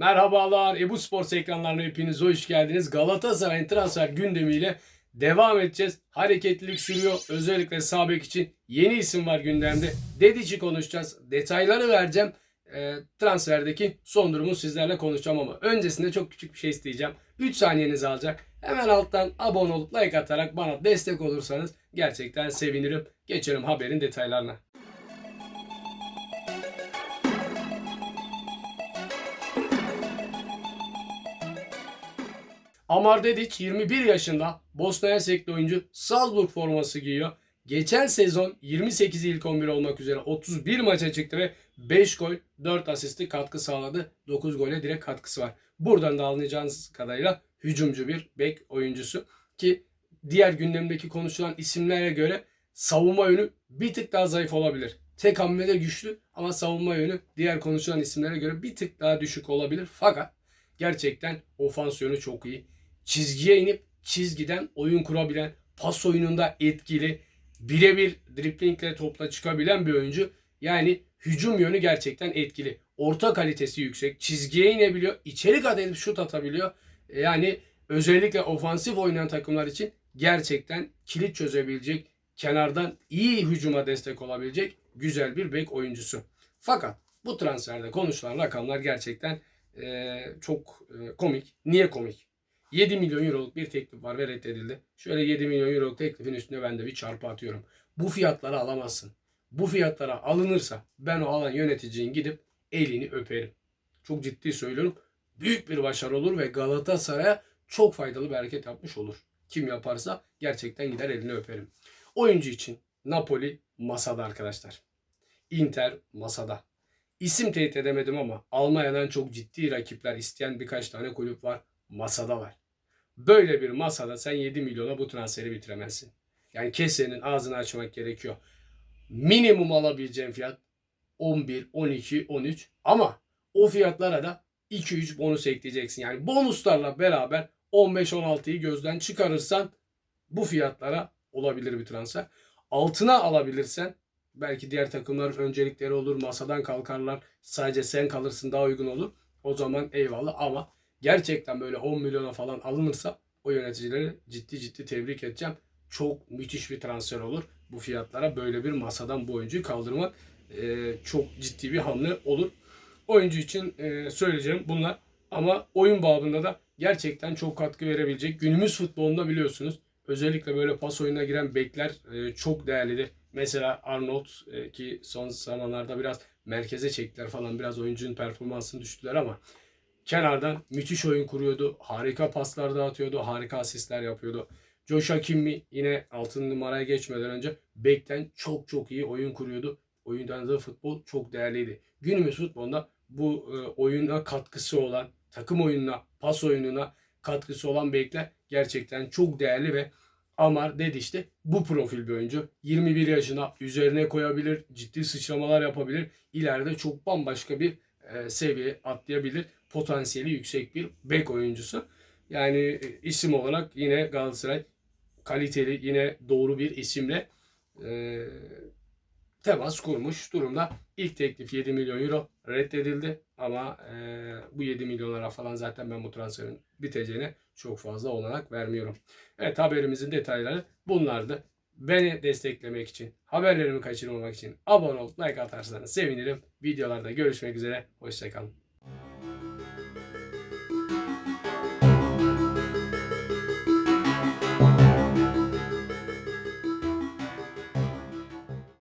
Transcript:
Merhabalar Ebu Sports ekranlarına hepiniz hoş geldiniz. Galatasaray'ın transfer gündemiyle devam edeceğiz. Hareketlilik sürüyor. Özellikle sağ bek için yeni isim var gündemde. Dedic'i konuşacağız. Detayları vereceğim. E, transferdeki son durumu sizlerle konuşacağım ama öncesinde çok küçük bir şey isteyeceğim. 3 saniyenizi alacak. Hemen alttan abone olup like atarak bana destek olursanız gerçekten sevinirim. Geçelim haberin detaylarına. Amar Dedic 21 yaşında Bosna Hersekli oyuncu Salzburg forması giyiyor. Geçen sezon 28 ilk 11 olmak üzere 31 maça çıktı ve 5 gol 4 asisti katkı sağladı. 9 gole direkt katkısı var. Buradan da anlayacağınız kadarıyla hücumcu bir bek oyuncusu ki diğer gündemdeki konuşulan isimlere göre savunma yönü bir tık daha zayıf olabilir. Tek hamlede güçlü ama savunma yönü diğer konuşulan isimlere göre bir tık daha düşük olabilir. Fakat gerçekten ofans yönü çok iyi. Çizgiye inip çizgiden oyun kurabilen, pas oyununda etkili, birebir driplingle topla çıkabilen bir oyuncu. Yani hücum yönü gerçekten etkili. Orta kalitesi yüksek. Çizgiye inebiliyor. içeri kat şut atabiliyor. Yani özellikle ofansif oynayan takımlar için gerçekten kilit çözebilecek, kenardan iyi hücuma destek olabilecek güzel bir bek oyuncusu. Fakat bu transferde konuşulan rakamlar gerçekten eee, çok eee, komik. Niye komik? 7 milyon euroluk bir teklif var ve reddedildi. Şöyle 7 milyon euroluk teklifin üstüne ben de bir çarpı atıyorum. Bu fiyatlara alamazsın. Bu fiyatlara alınırsa ben o alan yöneticinin gidip elini öperim. Çok ciddi söylüyorum. Büyük bir başarı olur ve Galatasaray'a çok faydalı bir hareket yapmış olur. Kim yaparsa gerçekten gider elini öperim. Oyuncu için Napoli masada arkadaşlar. Inter masada. İsim teyit edemedim ama Almanya'dan çok ciddi rakipler isteyen birkaç tane kulüp var. Masadalar. Böyle bir masada sen 7 milyona bu transferi bitiremezsin. Yani kesenin ağzını açmak gerekiyor. Minimum alabileceğin fiyat 11, 12, 13 ama o fiyatlara da 2-3 bonus ekleyeceksin. Yani bonuslarla beraber 15-16'yı gözden çıkarırsan bu fiyatlara olabilir bir transfer. Altına alabilirsen belki diğer takımların öncelikleri olur. Masadan kalkarlar. Sadece sen kalırsın daha uygun olur. O zaman eyvallah ama gerçekten böyle 10 milyona falan alınırsa o yöneticileri ciddi ciddi tebrik edeceğim. Çok müthiş bir transfer olur. Bu fiyatlara böyle bir masadan bu oyuncuyu kaldırmak e, çok ciddi bir hamle olur. Oyuncu için e, söyleyeceğim bunlar. Ama oyun babında da gerçekten çok katkı verebilecek. Günümüz futbolunda biliyorsunuz özellikle böyle pas oyununa giren bekler e, çok değerlidir. Mesela Arnold e, ki son zamanlarda biraz merkeze çektiler falan biraz oyuncunun performansını düştüler ama kenardan müthiş oyun kuruyordu. Harika paslar dağıtıyordu. Harika asistler yapıyordu. Josh Hakimi yine altın numaraya geçmeden önce bekten çok çok iyi oyun kuruyordu. Oyundan futbol çok değerliydi. Günümüz futbolunda bu e, oyuna katkısı olan, takım oyununa, pas oyununa katkısı olan bekler gerçekten çok değerli ve Amar dedi işte bu profil bir oyuncu. 21 yaşına üzerine koyabilir, ciddi sıçramalar yapabilir. İleride çok bambaşka bir e, seviye atlayabilir. Potansiyeli yüksek bir bek oyuncusu. Yani e, isim olarak yine Galatasaray kaliteli yine doğru bir isimle e, temas kurmuş durumda. İlk teklif 7 milyon euro reddedildi ama e, bu 7 milyonlara falan zaten ben bu transferin biteceğine çok fazla olanak vermiyorum. Evet haberimizin detayları bunlardı. Beni desteklemek için, haberlerimi kaçırmamak için abone olup like atarsanız sevinirim. Videolarda görüşmek üzere. Hoşçakalın.